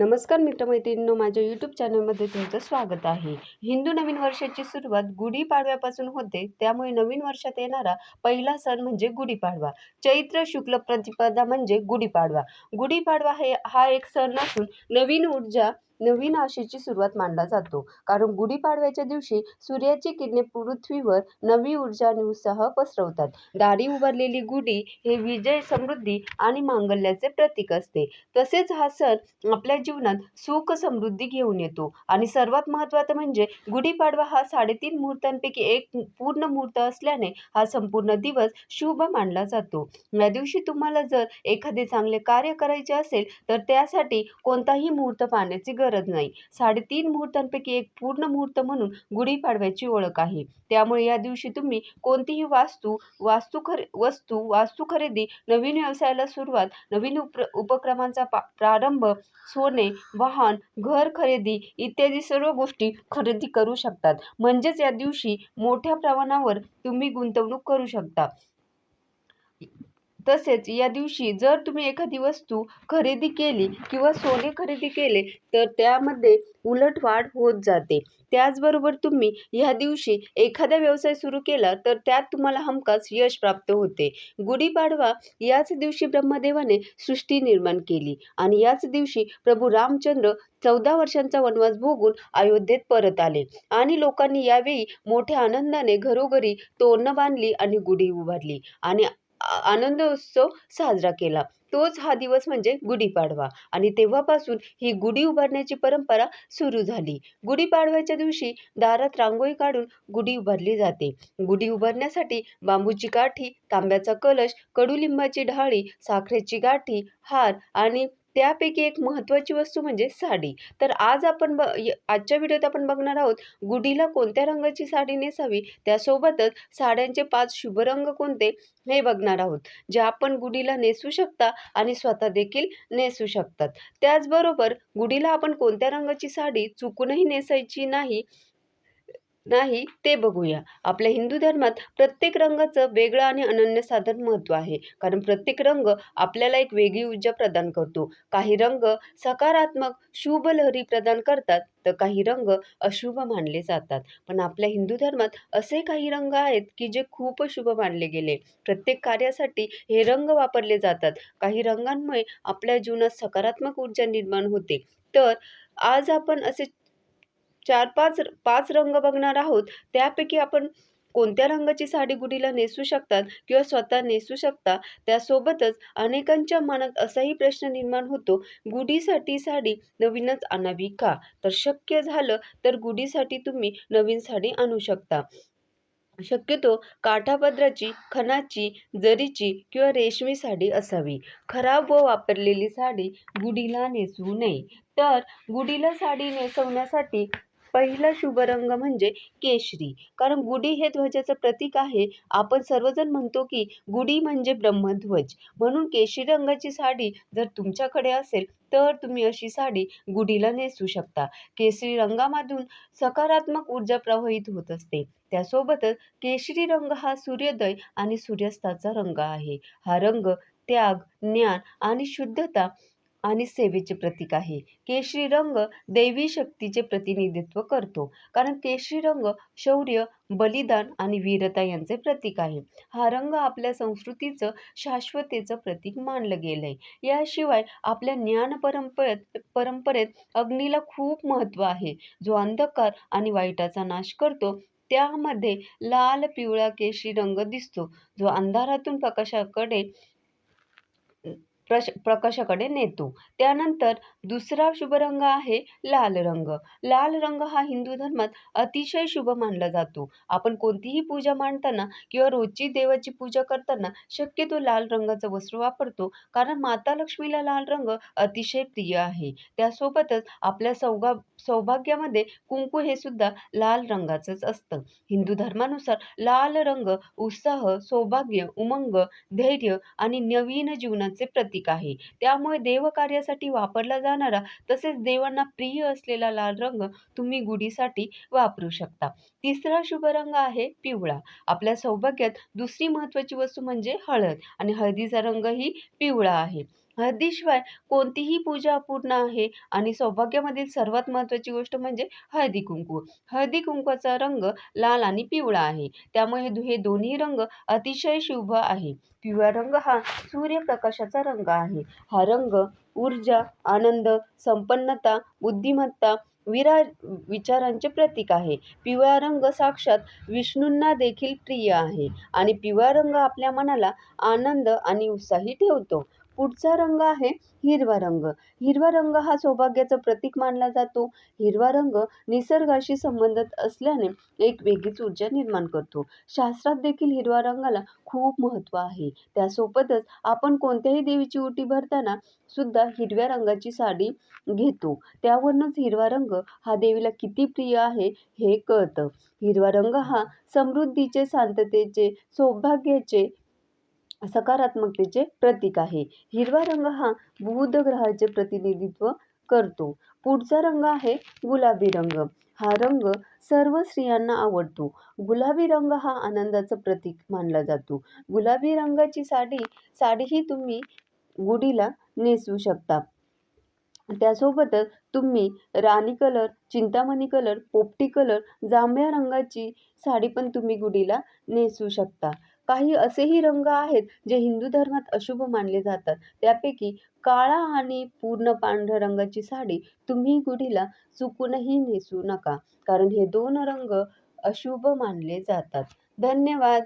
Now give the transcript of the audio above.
नमस्कार मित्रमैत्रिणींनो माझ्या यूट्यूब चॅनलमध्ये तुमचं स्वागत आहे. हिंदू नवीन वर्षाची सुरुवात गुढीपाडव्यापासून होते त्यामुळे नवीन वर्षात येणारा पहिला सण म्हणजे गुढीपाडवा. चैत्र शुक्ल प्रतिपदा म्हणजे गुढीपाडवा. गुढीपाडवा हे हा एक सण नसून नवीन ऊर्जा नवीन आशेची सुरुवात मानला जातो. कारण गुढीपाडव्याच्या दिवशी सूर्याची किरणे पृथ्वीवर नवी ऊर्जा आणि उत्साह पसरवतात. दारी उभारलेली गुढी हे विजय समृद्धी आणि मांगल्याचे प्रतीक असते. तसेच हा सण आपल्या जीवनात सुख समृद्धी घेऊन येतो. आणि सर्वात महत्त्वाचं म्हणजे गुढीपाडवा हा साडेतीन मुहूर्तांपैकी एक पूर्ण मुहूर्त असल्याने हा संपूर्ण दिवस शुभ मानला जातो. या दिवशी तुम्हाला जर एखादे चांगले कार्य करायचे असेल तर त्यासाठी कोणताही मुहूर्त पाहण्याची गरज नाही. साडेतीन मुहूर्तांपैकी एक पूर्ण मुहूर्त म्हणून गुढीपाडव्याची ओळख आहे. त्यामुळे या दिवशी तुम्ही कोणतीही वास्तू वास्तू खरे वस्तू वास्तू खरेदी नवीन व्यवसायाला सुरुवात नवीन उप उपक्रमांचा पा प्रारंभ सोने वाहन घर खरेदी इत्यादी सर्व गोष्टी खरेदी करू शकतात. म्हणजेच या दिवशी मोठ्या प्रमाणावर तुम्ही गुंतवणूक करू शकता. तसेच या दिवशी जर तुम्ही एखादी वस्तू खरेदी केली किंवा सोने खरेदी केले तर त्यामध्ये उलटवाढ होत जाते. त्याचबरोबर तुम्ही ह्या दिवशी एखादा व्यवसाय सुरू केला तर त्यात तुम्हाला हमखास यश प्राप्त होते. गुढीपाडवा याच दिवशी ब्रह्मदेवाने सृष्टी निर्माण केली आणि याच दिवशी प्रभू रामचंद्र चौदा वर्षांचा वनवास भोगून अयोध्येत परत आले आणि लोकांनी यावेळी मोठ्या आनंदाने घरोघरी तोरणं बांधली आणि गुढी उभारली आणि आनंद उत्सव साजरा केला. तोच हा दिवस म्हणजे गुढीपाडवा आणि तेव्हापासून ही गुढी उभारण्याची परंपरा सुरू झाली. गुढीपाडव्याच्या दिवशी दारात रांगोळी काढून गुढी उभारली जाते. गुढी उभारण्यासाठी बांबूची काठी तांब्याचा कलश कडुलिंबाची ढाळी साखरेची गाठी हार आणि त्यापैकी एक महत्त्वाची वस्तू म्हणजे साडी. तर आज आपण ब आजच्या व्हिडिओत आपण बघणार आहोत गुढीला कोणत्या रंगाची साडी नेसावी? त्यासोबतच साड्यांचे पाच शुभ रंग कोणते? हे बघणार आहोत. जे आपण गुढीला नेसू शकता आणि स्वतः देखील नेसू शकतात. त्याचबरोबर गुढीला आपण कोणत्या रंगाची साडी चुकूनही नेसायची नाही नाही ते बघूया. आपल्या हिंदू धर्मात प्रत्येक रंगाचं वेगळं आणि अनन्यसाधारण महत्त्व आहे. कारण प्रत्येक रंग आपल्याला एक वेगळी ऊर्जा प्रदान करतो. काही रंग सकारात्मक शुभ लहरी प्रदान करतात तर काही रंग अशुभ मानले जातात. पण आपल्या हिंदू धर्मात असे काही रंग आहेत की जे खूप शुभ मानले गेले. प्रत्येक कार्यासाठी हे रंग वापरले जातात. काही रंगांमुळे आपल्या जीवनात सकारात्मक ऊर्जा निर्माण होते. तर आज आपण असे चार पाच पाच रंग बघणार आहोत. त्यापैकी आपण कोणत्या रंगाची साडी गुढीला नेसू शकतात किंवा स्वतः नेसू शकता? त्यासोबतच अनेकांच्या मनात असाही प्रश्न निर्माण होतो गुढीसाठी साडी नवीनच आणावी का? तर शक्य झालं तर गुढीसाठी तुम्ही नवीन साडी आणू शकता. शक्यतो काठापदराची खणाची जरीची किंवा रेशमी साडी असावी. खराब व वापरलेली साडी गुढीला नेसवू नये. तर गुढीला साडी नेसवण्यासाठी पहिला शुभ रंग म्हणजे केशरी. कारण गुढी हे ध्वजाचं प्रतीक आहे. आपण सर्वजण म्हणतो की गुढी म्हणजे ब्रह्मध्वज. म्हणून केशरी रंगाची साडी जर तुमच्याकडे असेल तर तुम्ही अशी साडी गुढीला नेसू शकता. केशरी रंगामधून सकारात्मक ऊर्जा प्रवाहित होत असते. त्यासोबतच केशरी रंग हा सूर्योदय आणि सूर्यास्ताचा रंग आहे. हा रंग त्याग ज्ञान आणि शुद्धता आणि सेवेचे प्रतीक आहे. केशरी रंग दैवी शक्तीचे प्रतिनिधित्व करतो. कारण केशरी रंग शौर्य बलिदान आणि वीरता यांचे प्रतीक आहे. हा रंग आपल्या संस्कृतीचं शाश्वतेचं प्रतीक मानलं गेलंय. याशिवाय आपल्या ज्ञान परंपरेत परंपरेत अग्नीला खूप महत्त्व आहे. जो अंधकार आणि वाईटाचा नाश करतो त्यामध्ये लाल पिवळा केशरी रंग दिसतो. जो अंधारातून प्रकाशाकडे प्रश प्रकाशाकडे नेतो. त्यानंतर दुसरा शुभ रंग आहे लाल रंग. लाल रंग हा हिंदू धर्मात अतिशय शुभ मानला जातो. आपण कोणतीही पूजा मांडताना किंवा रोजची देवाची पूजा करताना शक्यतो लाल रंगाचं वस्त्र वापरतो कारण माता लक्ष्मीला लाल रंग अतिशय प्रिय आहे. त्यासोबतच आपल्या सौगा सौभाग्यामध्ये कुंकू हे सुद्धा लाल रंगाचंच असतं. हिंदू धर्मानुसार लाल रंग उत्साह सौभाग्य उमंग धैर्य आणि नवीन जीवनाचे प्रतीक आहे. त्यामुळे देवकार्यासाठी वापरला जाणारा तसेच देवांना प्रिय असलेला लाल रंग तुम्ही गुढीसाठी वापरू शकता. तिसरा शुभ रंग आहे पिवळा. आपल्या सौभाग्यात दुसरी महत्त्वाची वस्तू म्हणजे हळद आणि हळदीचा रंगही पिवळा आहे. हळदीशिवाय कोणतीही पूजा अपूर्ण आहे आणि सौभाग्यामधील सर्वात महत्त्वाची गोष्ट म्हणजे हळदी कुंकू. हळदी कुंकूचा रंग लाल आणि पिवळा आहे. त्यामुळे हे दोन्ही रंग अतिशय शुभ आहे. पिवळा रंग हा सूर्यप्रकाशाचा रंग आहे. हा रंग ऊर्जा आनंद संपन्नता बुद्धिमत्ता विरा विचारांचे प्रतीक आहे. पिवळा रंग साक्षात विष्णूंना देखील प्रिय आहे आणि पिवळा रंग आपल्या मनाला आनंद आणि उत्साही ठेवतो. पुढचा रंग आहे हिरवा रंग. हिरवा रंग हा सौभाग्याचं प्रतीक मानला जातो. हिरवा रंग निसर्गाशी संबंधित असल्याने एक वेगळीच ऊर्जा निर्माण करतो. शास्त्रात देखील हिरवा रंगाला खूप महत्त्व आहे. त्यासोबतच आपण कोणत्याही देवीची उटी भरताना सुद्धा हिरव्या रंगाची साडी घेतो. त्यावरूनच हिरवा रंग हा देवीला किती प्रिय आहे हे कळतं. हिरवा रंग हा समृद्धीचे शांततेचे सौभाग्याचे सकारात्मकतेचे प्रतीक आहे. हिरवा रंग हा बुध ग्रहाचे प्रतिनिधित्व करतो. पुढचा रंग आहे गुलाबी रंग. हा रंग सर्व स्त्रियांना आवडतो. गुलाबी रंग हा आनंदाचं प्रतीक मानला जातो. गुलाबी रंगाची साडी साडीही तुम्ही गुढीला नेसवू शकता. त्यासोबतच तुम्ही राणी कलर चिंतामणी कलर पोपटी कलर जांभळ्या रंगाची साडी पण तुम्ही गुढीला नेसू शकता. काही असेही रंग आहेत जे हिंदू धर्मात अशुभ मानले जातात. त्यापैकी काळा आणि पूर्ण पांढऱ्या रंगाची साडी तुम्ही गुढीला चुकूनही नेसू नका. कारण हे दोन रंग अशुभ मानले जातात. धन्यवाद.